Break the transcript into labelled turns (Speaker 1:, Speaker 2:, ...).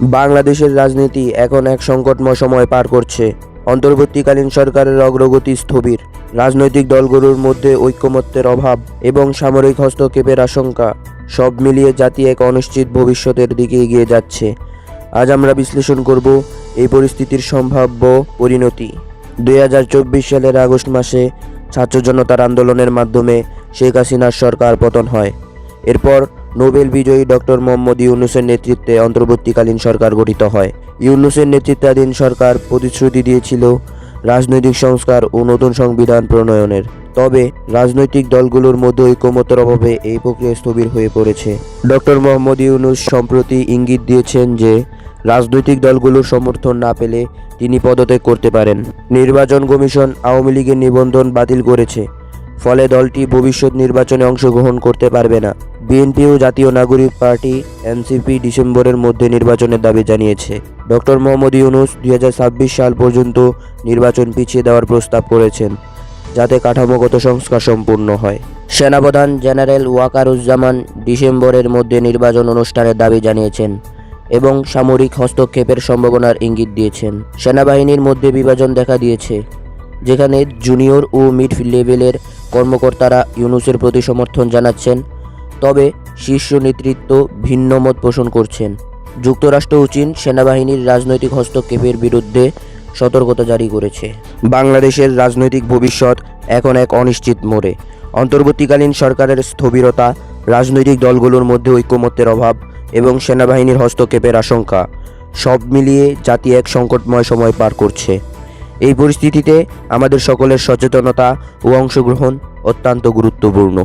Speaker 1: বাংলাদেশের রাজনীতি এখন এক সংকটময় সময় পার করছে। অন্তর্বর্তীকালীন সরকারের অগ্রগতি স্থবির। রাজনৈতিক দলগুলোর মধ্যে ঐক্যমত্যের অভাব এবং সামরিক হস্তক্ষেপের আশঙ্কা সব মিলিয়ে জাতি এক অনিশ্চিত ভবিষ্যতের দিকে এগিয়ে যাচ্ছে। আজ আমরা বিশ্লেষণ করব এই পরিস্থিতির সম্ভাব্য পরিণতি। দু হাজার চব্বিশ সালের আগস্ট মাসে ছাত্র জনতার আন্দোলনের মাধ্যমে শেখ হাসিনার সরকার পতন হয়। এরপর নোবেল বিজয়ী ডক্টর মোহাম্মদ ইউনুসের নেতৃত্বে অন্তর্বর্তীকালীন সরকার গঠিত হয়। ইউনুসের নেতৃত্বাধীন সরকার প্রতিশ্রুতি দিয়েছিল রাজনৈতিক সংস্কার ও নতুন সংবিধান প্রণয়নের। তবে রাজনৈতিক দলগুলোর মধ্যে ঐকমত্যের অভাবে এই প্রক্রিয়া স্থবির হয়ে পড়েছে। ডক্টর মোহাম্মদ ইউনুস সম্প্রতি ইঙ্গিত দিয়েছেন যে, রাজনৈতিক দলগুলোর সমর্থন না পেলে তিনি পদত্যাগ করতে পারেন। নির্বাচন কমিশন আওয়ামী লীগের নিবন্ধন বাতিল করেছে, ফলে দলটি ভবিষ্যৎ নির্বাচনে অংশগ্রহণ করতে পারবে না। বিএনপি ও জাতীয় নাগরিক পার্টি, এনসিপি ডিসেম্বরের মধ্যে নির্বাচনের দাবি জানিয়েছে। ডক্টর মোহাম্মদ ইউনুস দুই হাজার ছাব্বিশ সাল পর্যন্ত নির্বাচন পিছিয়ে দেওয়ার প্রস্তাব করেছেন, যাতে কাঠামোগত সংস্কার সম্পূর্ণ হয়। সেনাপ্রধান জেনারেল ওয়াকারুজ্জামান ডিসেম্বরের মধ্যে নির্বাচন অনুষ্ঠানের দাবি জানিয়েছেন এবং সামরিক হস্তক্ষেপের সম্ভাবনার ইঙ্গিত দিয়েছেন। সেনাবাহিনীর মধ্যে বিভাজন দেখা দিয়েছে, যেখানে জুনিয়র ও মিড লেভেলের কর্মকর্তারা ইউনুসের প্রতি সমর্থন জানাচ্ছেন তবে শীর্ষ নেতৃত্ব ভিন্ন মত পোষণ করছেন। যুক্তরাষ্ট্র ও চীন সেনাবাহিনীর রাজনৈতিক হস্তক্ষেপের বিরুদ্ধে সতর্কতা জারি করেছে। বাংলাদেশের রাজনৈতিক ভবিষ্যৎ এখন এক অনিশ্চিত মোড়ে। অন্তর্বর্তীকালীন সরকারের স্থবিরতা, রাজনৈতিক দলগুলোর মধ্যে ঐক্যমত্যের অভাব এবং সেনাবাহিনীর হস্তক্ষেপের আশঙ্কা সব মিলিয়ে জাতি এক সংকটময় সময় পার করছে। এই পরিস্থিতিতে আমাদের সকলের সচেতনতা ও অংশগ্রহণ অত্যন্ত গুরুত্বপূর্ণ।